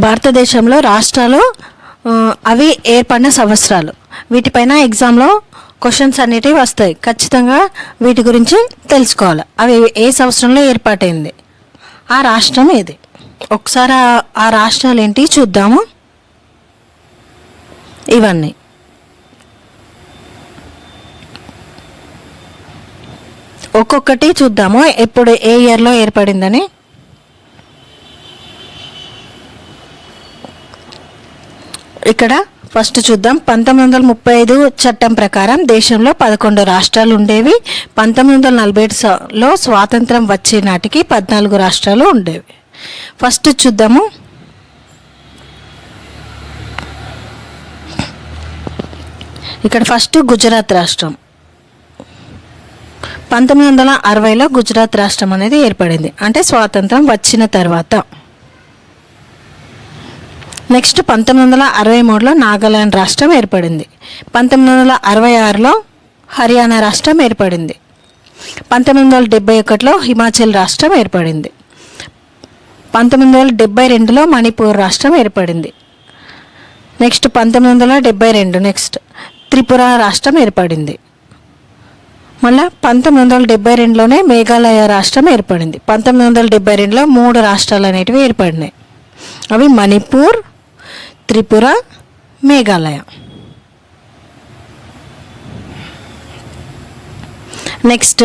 భారతదేశంలో రాష్ట్రాలు అవి ఏర్పడిన సంవత్సరాలు. వీటిపైన ఎగ్జామ్లో క్వశ్చన్స్ అనేటివి వస్తాయి. ఖచ్చితంగా వీటి గురించి తెలుసుకోవాలి. అవి ఏ సంవత్సరంలో ఏర్పాటైంది? ఆ రాష్ట్రం ఏది? ఒకసారి ఆ రాష్ట్రాలు ఏంటి చూద్దాము. ఇవన్నీ. ఒక్కొక్కటి చూద్దాము. ఎప్పుడు ఏ ఇయర్లో ఏర్పడిందని. ఇక్కడ ఫస్ట్ చూద్దాం. పంతొమ్మిది వందల ముప్పై ఐదు చట్టం ప్రకారం దేశంలో పదకొండు రాష్ట్రాలు ఉండేవి. పంతొమ్మిది వందల నలభై ఏడులో స్వాతంత్రం వచ్చే నాటికి పద్నాలుగు రాష్ట్రాలు ఉండేవి. ఫస్ట్ చూద్దాము. ఇక్కడ ఫస్ట్ గుజరాత్ రాష్ట్రం. పంతొమ్మిది వందల అరవైలో గుజరాత్ రాష్ట్రం అనేది ఏర్పడింది. అంటే స్వాతంత్రం వచ్చిన తర్వాత. నెక్స్ట్ పంతొమ్మిది వందల అరవై మూడులో నాగాలాండ్ రాష్ట్రం ఏర్పడింది. పంతొమ్మిది వందల అరవై ఆరులో హర్యానా రాష్ట్రం ఏర్పడింది. పంతొమ్మిది వందల డెబ్బై ఒకటిలో హిమాచల్ రాష్ట్రం ఏర్పడింది. పంతొమ్మిది వందల డెబ్బై రెండులో మణిపూర్ రాష్ట్రం ఏర్పడింది. నెక్స్ట్ పంతొమ్మిది వందల డెబ్బై రెండు నెక్స్ట్ త్రిపుర రాష్ట్రం ఏర్పడింది. మళ్ళా పంతొమ్మిది వందల డెబ్బై రెండులోనే మేఘాలయ రాష్ట్రం ఏర్పడింది. పంతొమ్మిది వందల డెబ్బై రెండులో మూడు రాష్ట్రాలు అనేటివి ఏర్పడినాయి. అవి మణిపూర్ త్రిపుర మేఘాలయ. నెక్స్ట్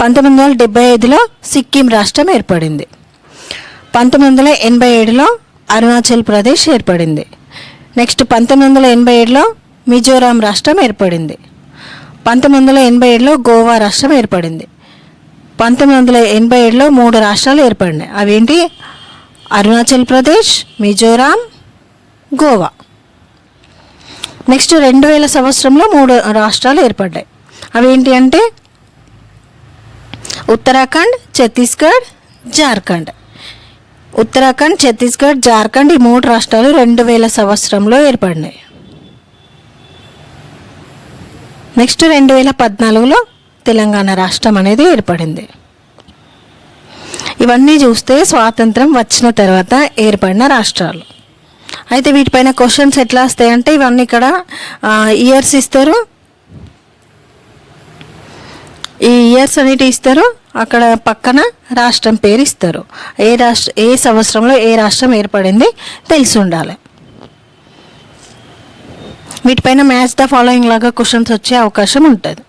పంతొమ్మిది వందల డెబ్బై ఐదులో సిక్కిం రాష్ట్రం ఏర్పడింది. పంతొమ్మిది వందల ఎనభై ఏడులో అరుణాచల్ ప్రదేశ్ ఏర్పడింది. నెక్స్ట్ పంతొమ్మిది వందల ఎనభై ఏడులో మిజోరాం రాష్ట్రం ఏర్పడింది. పంతొమ్మిది వందల ఎనభై ఏడులో గోవా రాష్ట్రం ఏర్పడింది. పంతొమ్మిది వందల ఎనభై ఏడులో మూడు రాష్ట్రాలు ఏర్పడినాయి. అవేంటి? అరుణాచల్ ప్రదేశ్ మిజోరాం గోవా. నెక్స్ట్ రెండు వేల సంవత్సరంలో మూడు రాష్ట్రాలు ఏర్పడ్డాయి. అవేంటి అంటే? ఉత్తరాఖండ్ ఛత్తీస్గఢ్ జార్ఖండ్. ఉత్తరాఖండ్ ఛత్తీస్గఢ్ జార్ఖండ్ ఈ మూడు రాష్ట్రాలు రెండు వేల సంవత్సరంలో ఏర్పడినాయి. నెక్స్ట్ రెండు వేల పద్నాలుగులో తెలంగాణ రాష్ట్రం అనేది ఏర్పడింది. ఇవన్నీ చూస్తే స్వాతంత్రం వచ్చిన తర్వాత ఏర్పడిన రాష్ట్రాలు. అయితే వీటిపైన క్వశ్చన్స్ ఎట్లా వస్తాయి అంటే ఇవన్నీ ఇక్కడ ఇయర్స్ ఇస్తారు. ఈ ఇయర్స్ అనేటి ఇస్తారు. అక్కడ పక్కన రాష్ట్రం పేరు ఇస్తారు. ఏ రాష్ట్ర ఏ సంవత్సరంలో ఏ రాష్ట్రం ఏర్పడింది తెలిసి ఉండాలి. వీటిపైన మ్యాచ్ ద ఫాలోయింగ్ లాగా క్వశ్చన్స్ వచ్చే అవకాశం ఉంటుంది.